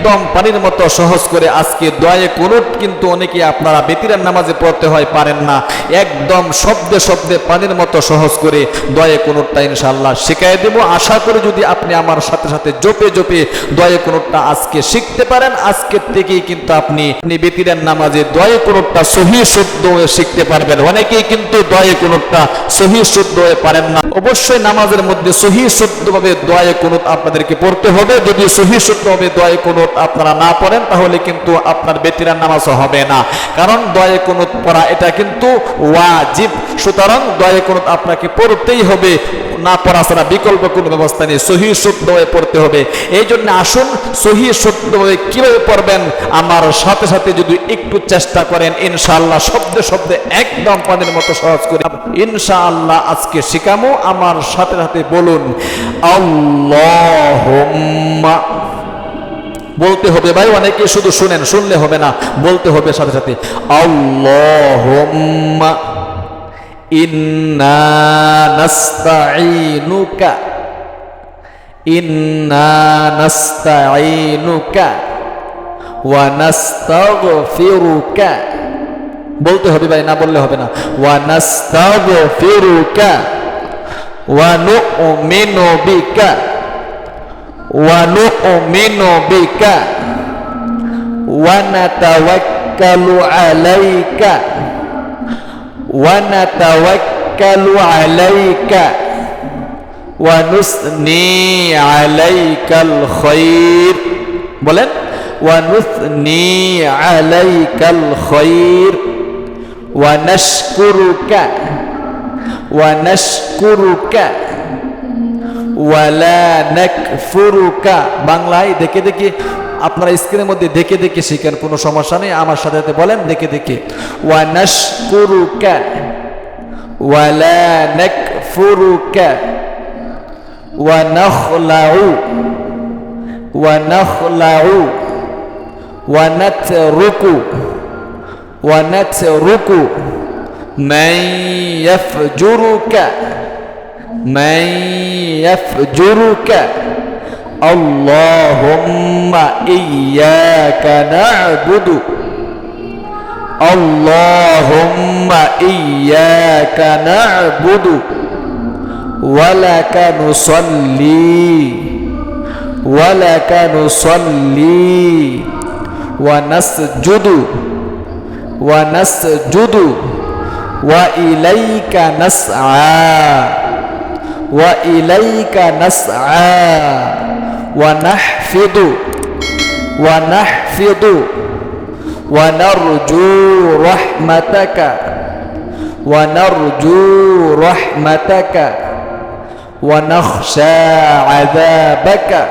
একদম পানির মতো সহজ করে আজকে দয়ে কুনুত কিন্তু অনেকে আপনারা বেতিরার নামাজে পড়তে হয় পারেন না। একদম শব্দে শব্দে পানির মতো সহজ করে দয়ে কুনুতটা ইনশাল্লাহ শিখাই দেব। আশা করি যদি আপনি আমার সাথে সাথে জপে জপে দয়ে কুনুতটা আজকে শিখতে পারেন আজকের থেকেই কিন্তু আপনি বেতিরার নামাজে দয়ে কুনুতটা সহি শুদ্ধ হয়ে শিখতে পারবেন। অনেকেই কিন্তু দয়ে কুনুতটা সহি শুদ্ধ হয়ে পারেন না। অবশ্যই নামাজের মধ্যে সহি শুদ্ধভাবে দয়ে কুনুত আপনাদেরকে পড়তে হবে। যদি সহি শুদ্ধভাবে দয়ে কুনুত আপনারা না পড়েন, তাহলে কিন্তু আপনার বেতিরার নামাজও হবে না। কারণ দয়ে কুনুত পড়া, এটা কিন্তু ওয়াজিব। সুতরাং দয়ে কুনুত আপনাকে পড়তেই হবে। না পড়া ছাড়া বিকল্প কোনো ব্যবস্থা নেই। সহি শুদ্ধ হয়ে পড়তে হবে। এই জন্য আসুন, সহি শুদ্ধ হয়ে কীভাবে পড়বেন? আমার সাথে সাথে যদি একটু চেষ্টা করেন, ইনশাআল্লাহ শব্দে শব্দে একদম পানির মতো সহজ করে ইনশাআল্লাহ আজকে শিখামো। আমার সাথে সাথে বলুন, আল্লাহুম্মা বলতে হবে, ভাই, অনেকে শুধু শুনেন, শুনলে হবে না, বলতে হবে সাথে সাথে ইন্না ইন্না বলতে হবে, ভাই, না বললে হবে না, ওয়া নাস্তাগফিরুকা ওয়া নু'মিনু বিকা। wa nu'minu bika wa natawakkalu alayka wa natawakkalu alayka wa nusni alaykal khair বলেন wa nusni alaykal khair wa nashkuruka wa nashkuruka ওয়ালা নাকফুরুকা বাংলায় দেখে দেখি, আপনার স্ক্রিনের মধ্যে দেখে দেখে শিখেন, কোনো সমস্যা নেই। আমার সাথে সাথে বলেন, দেখে দেখে। ওয়ানাশকুরুকা ওয়ালা নাকফুরুকা ওয়ানাখলাউ। ওয়ানাখলাউ। ওয়ানাতরুকু। ওয়ানাতরুকু। মান ইয়াফজুরুকা من يفجرك. اللهم إياك نعبد. اللهم إياك نعبد. ولك نصلي. ولك نصلي. ونسجد. ونسجد. وإليك نسعى. وإليك نسعى ونحفظ ونحفظ ونرجو رحمتك ونرجو رحمتك ونخشى عذابك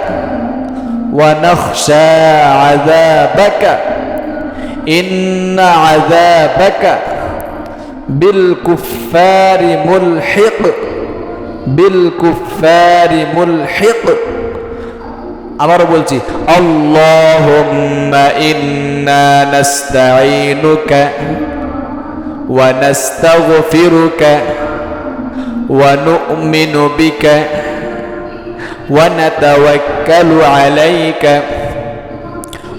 ونخشى عذابك. إن عذابك بالكفار ملحق. বিল মুল মুলহিক। আবারও বলছি, আল্লাহুম্মা ইন্না নাস্তাঈনুকা ওয়া নাস্তাগফিরুকা ওয়া নু'মিনু বিকা ওয়া নাতাওয়াক্কালু আলাইকা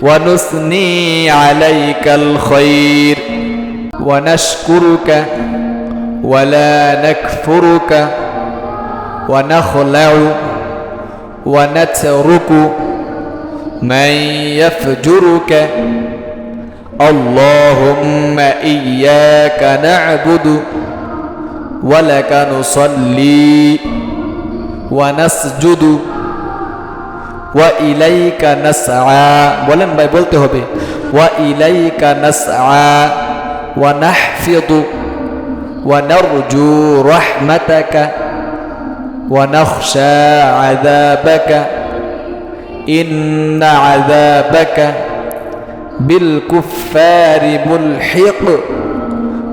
ওয়া নুসনি আলাইকাল খায়র ওয়া নাশকুরুকা ওয়া লা নাকফুরুকা ওয়া নাখলাউ ونترك من يفجرك اللهم إياك نعبد ولك نصلي ونسجد وإليك نسعى বলেন ভাই বলতে হবে وإليك نسعى ونحفظ ونرجو رحمتك ونخشى عذابك. إن عذابك بالكفار ملحق.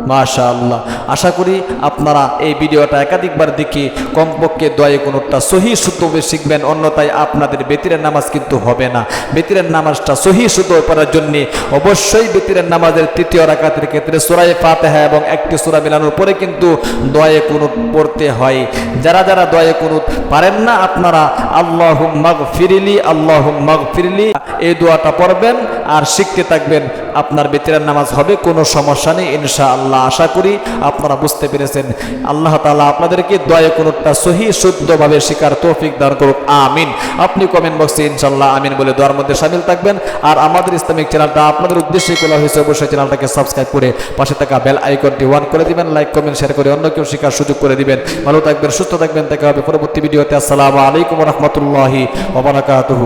মাশা আল্লাহ আশা করি আপনারা এই ভিডিওটা একাধিকবার দেখে কমপক্ষে দয়ে কোনোটা সহি শুদ্ধভাবে শিখবেন, অন্যথায় আপনাদের বেতিরের নামাজ কিন্তু হবে না। বেতিরের নামাজটা সহি শুদ্ধ করার জন্য অবশ্যই বেতিরের নামাজের তৃতীয় রাকাতের ক্ষেত্রে সুরাই ফাতেহা এবং একটি সুরা মেলানোর পরে কিন্তু দয়ে কুনুত পড়তে হয়। যারা যারা দয়ে কুনুত পারেন না, আপনারা আল্লাহ মগ ফিরিলি আল্লাহ মগ ফিরিলি এই দোয়াটা পড়বেন আর শিখতে থাকবেন আপনার বেতিরের নামাজ হবে, কোনো সমস্যা নেই ইনশা আল্লাহ আশা করি আপনারা বুঝতে পেরেছেন। আল্লাহ তালা আপনাদেরকে দয়া কোনোটা সহি শুদ্ধভাবে শিকার তৌফিক দান করুক। আমিন। আপনি কমেন্ট বক্সে ইনশাল্লাহ আমিন বলে দোয়ার মধ্যে সামিল থাকবেন। আর আমাদের ইসলামিক চ্যানেলটা আপনাদের উদ্দেশ্যে খোলা হয়েছে, অবশ্যই চ্যানেলটাকে সাবস্ক্রাইব করে পাশে থাকা বেল আইকনটি ওয়ান করে দিবেন। লাইক কমেন্ট শেয়ার করে অন্য কেউ শেখার সুযোগ করে দিবেন। ভালো থাকবেন, সুস্থ থাকবেন। দেখা হবে পরবর্তী ভিডিওতে। আসসালামু আলাইকুম রহমতুল্লাহি ওবরাকাতুহু